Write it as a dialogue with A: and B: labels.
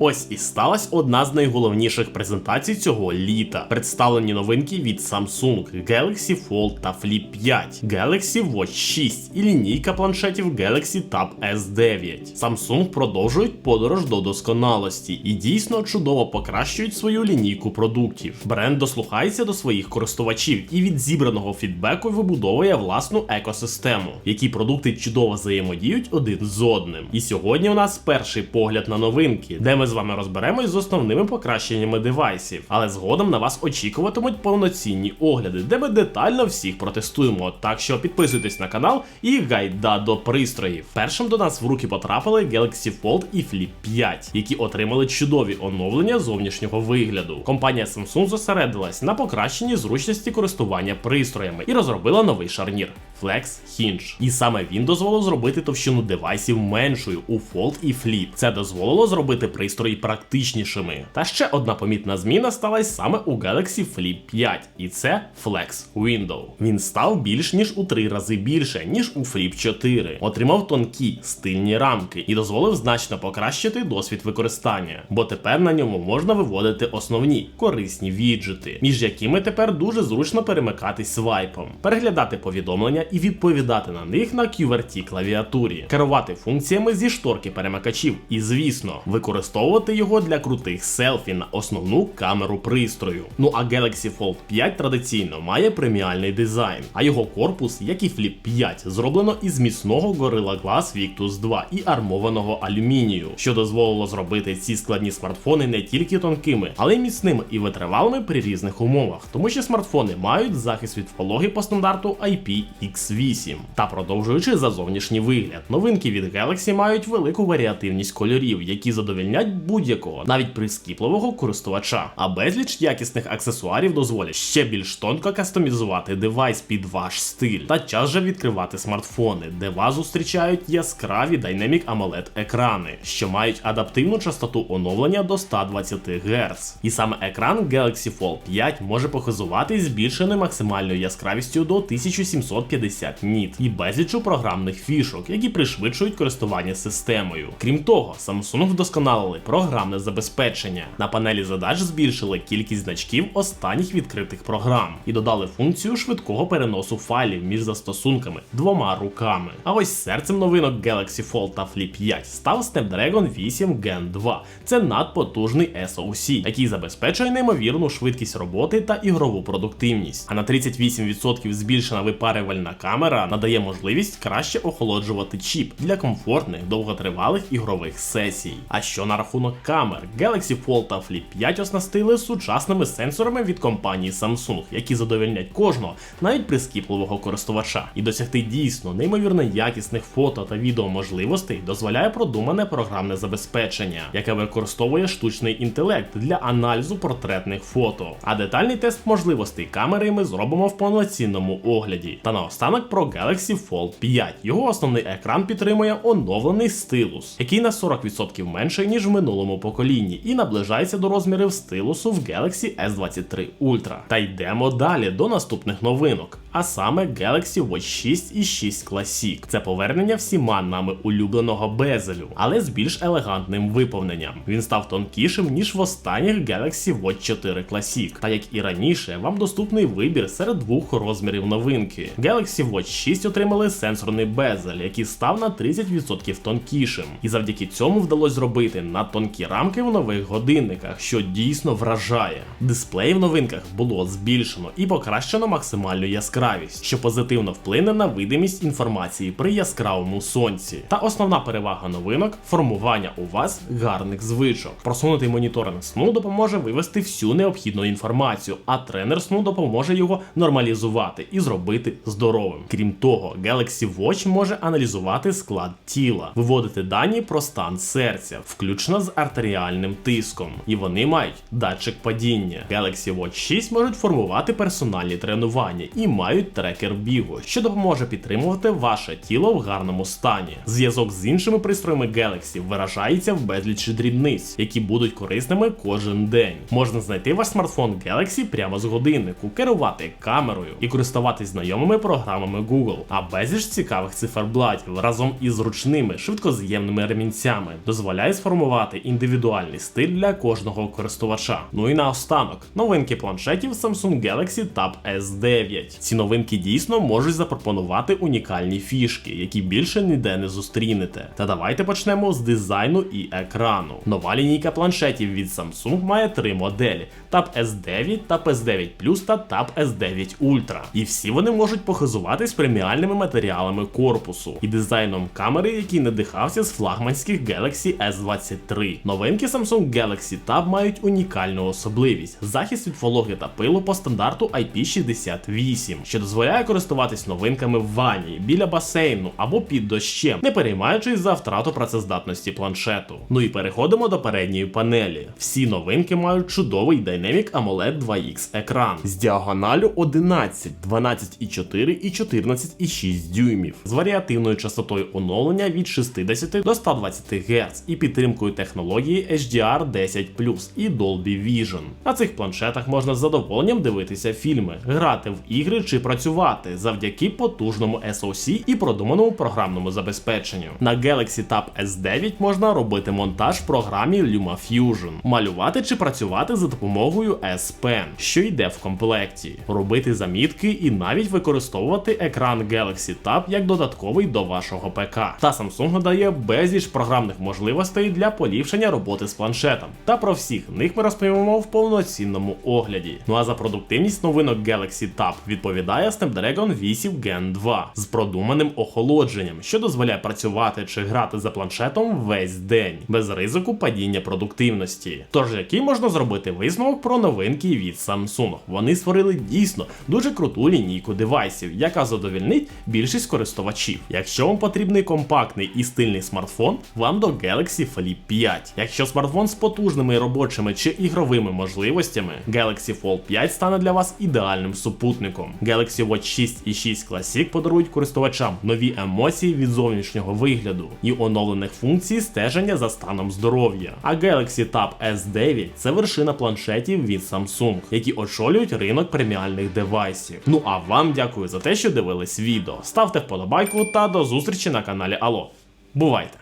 A: Ось і сталася одна з найголовніших презентацій цього літа. Представлені новинки від Samsung Galaxy Fold та Flip 5, Galaxy Watch 6 і лінійка планшетів Galaxy Tab S9. Samsung продовжують подорож до досконалості і дійсно чудово покращують свою лінійку продуктів. Бренд дослухається до своїх користувачів і від зібраного фідбеку вибудовує власну екосистему, які продукти чудово взаємодіють один з одним. І сьогодні у нас перший погляд на новинки, де ми з вами розберемось з основними покращеннями девайсів, але згодом на вас очікуватимуть повноцінні огляди, де ми детально всіх протестуємо. Так що підписуйтесь на канал і гайда до пристроїв. Першим до нас в руки потрапили Galaxy Fold і Flip 5, які отримали чудові оновлення зовнішнього вигляду. Компанія Samsung зосередилась на покращенні зручності користування пристроями і розробила новий шарнір. Flex Hinge. І саме він дозволив зробити товщину девайсів меншою у Fold і Flip. Це дозволило зробити пристрої практичнішими. Та ще одна помітна зміна сталася саме у Galaxy Flip 5, і це Flex Window. Він став більш ніж у три рази більше, ніж у Flip 4. Отримав тонкі стильні рамки і дозволив значно покращити досвід використання, бо тепер на ньому можна виводити основні корисні віджити, між якими тепер дуже зручно перемикатись свайпом, переглядати повідомлення і відповідати на них на QWERTY клавіатурі, керувати функціями зі шторки перемикачів. І, звісно, використовувати його для крутих селфі на основну камеру пристрою. Ну а Galaxy Fold 5 традиційно має преміальний дизайн, а його корпус, як і Flip 5, зроблено із міцного Gorilla Glass Victus 2 і армованого алюмінію, що дозволило зробити ці складні смартфони не тільки тонкими, але й міцними і витривалими при різних умовах, тому що смартфони мають захист від вологи по стандарту IPX8. Та продовжуючи за зовнішній вигляд, новинки від Galaxy мають велику варіативність кольорів, які задовільнять будь-якого, навіть прискіпливого користувача. А безліч якісних аксесуарів дозволять ще більш тонко кастомізувати девайс під ваш стиль та час же відкривати смартфони, де вас зустрічають яскраві Dynamic AMOLED екрани, що мають адаптивну частоту оновлення до 120 Гц. І саме екран Galaxy Fold 5 може похизувати збільшеною максимальною яскравістю до 1750 ніт і безлічу програмних фішок, які пришвидшують користування системою. Крім того, Samsung вдосконалили програмне забезпечення. На панелі задач збільшили кількість значків останніх відкритих програм і додали функцію швидкого переносу файлів між застосунками двома руками. А ось серцем новинок Galaxy Fold та Flip 5 став Snapdragon 8 Gen 2. Це надпотужний SoC, який забезпечує неймовірну швидкість роботи та ігрову продуктивність. А на 38% збільшена випарювальна камера надає можливість краще охолоджувати чіп для комфортних довготривалих ігрових сесій. А що на рахунок камер? Galaxy Fold та Flip 5 оснастили сучасними сенсорами від компанії Samsung, які задовольнять кожного, навіть прискіпливого користувача. І досягти дійсно неймовірно якісних фото та відео можливостей дозволяє продумане програмне забезпечення, яке використовує штучний інтелект для аналізу портретних фото. А детальний тест можливостей камери ми зробимо в повноцінному огляді. Та наостанок про Galaxy Fold 5. Його основний екран підтримує оновлений стилус, який на 40% менший, ніж в минулому поколінні, і наближається до розмірів стилусу в Galaxy S23 Ultra. Та йдемо далі до наступних новинок. А саме Galaxy Watch 6 і 6 Classic. Це повернення всіма нами улюбленого безелю, але з більш елегантним виповненням. Він став тонкішим, ніж в останніх Galaxy Watch 4 Classic. Та як і раніше, вам доступний вибір серед двох розмірів новинки. Galaxy Watch 6 отримали сенсорний безель, який став на 30% тонкішим. І завдяки цьому вдалося зробити надтонкі рамки в нових годинниках, що дійсно вражає. Дисплей в новинках було збільшено і покращено максимальну яскравість, що позитивно вплине на видимість інформації при яскравому сонці. Та основна перевага новинок формування у вас гарних звичок. Просунутий моніторинг сну допоможе вивести всю необхідну інформацію, а тренер сну допоможе його нормалізувати і зробити здоровим. Крім того, Galaxy Watch може аналізувати склад тіла, виводити дані про стан серця, включно з артеріальним тиском. І вони мають датчик падіння. Galaxy Watch 6 можуть формувати персональні тренування і мають мають трекер бігу, що допоможе підтримувати ваше тіло в гарному стані. Зв'язок з іншими пристроями Galaxy виражається в безлічі дрібниць, які будуть корисними кожен день. Можна знайти ваш смартфон Galaxy прямо з годиннику, керувати камерою і користуватись знайомими програмами Google, а безліч цікавих циферблатів разом із зручними швидкоз'ємними ремінцями дозволяє сформувати індивідуальний стиль для кожного користувача. Ну і наостанок, новинки планшетів Samsung Galaxy Tab S9. Новинки дійсно можуть запропонувати унікальні фішки, які більше ніде не зустрінете. Та давайте почнемо з дизайну і екрану. Нова лінійка планшетів від Samsung має три моделі: Tab S9, Tab S9 Plus та Tab S9 Ultra. І всі вони можуть похизуватись преміальними матеріалами корпусу і дизайном камери, який надихався з флагманських Galaxy S23. Новинки Samsung Galaxy Tab мають унікальну особливість: захист від вологи та пилу по стандарту IP68, що дозволяє користуватись новинками в ванні, біля басейну або під дощем, не переймаючись за втрату працездатності планшету. Ну і переходимо до передньої панелі. Всі новинки мають чудовий Dynamic AMOLED 2X екран з діагоналю 11, 12,4 і 14,6 дюймів з варіативною частотою оновлення від 60 до 120 Гц і підтримкою технології HDR10 і Dolby Vision. На цих планшетах можна з задоволенням дивитися фільми, грати в ігри чи працювати завдяки потужному SoC і продуманому програмному забезпеченню. На Galaxy Tab S9 можна робити монтаж в програмі LumaFusion, малювати чи працювати за допомогою S Pen, що йде в комплекті, робити замітки і навіть використовувати екран Galaxy Tab як додатковий до вашого ПК. Та Samsung надає безліч програмних можливостей для поліпшення роботи з планшетом. Та про всіх них ми розповімо в повноцінному огляді. Ну а за продуктивність новинок Galaxy Tab відповідає Snapdragon 8 Gen 2 з продуманим охолодженням, що дозволяє працювати чи грати за планшетом весь день, без ризику падіння продуктивності. Тож, який можна зробити висновок про новинки від Samsung? Вони створили дійсно дуже круту лінійку девайсів, яка задовільнить більшість користувачів. Якщо вам потрібний компактний і стильний смартфон, вам до Galaxy Flip 5. Якщо смартфон з потужними робочими чи ігровими можливостями, Galaxy Fold 5 стане для вас ідеальним супутником. Galaxy Watch 6 і 6 Classic подарують користувачам нові емоції від зовнішнього вигляду і оновлених функцій стеження за станом здоров'я. А Galaxy Tab S9 це вершина планшетів від Samsung, які очолюють ринок преміальних девайсів. Ну а вам дякую за те, що дивились відео. Ставте вподобайку та до зустрічі на каналі Алло. Бувайте!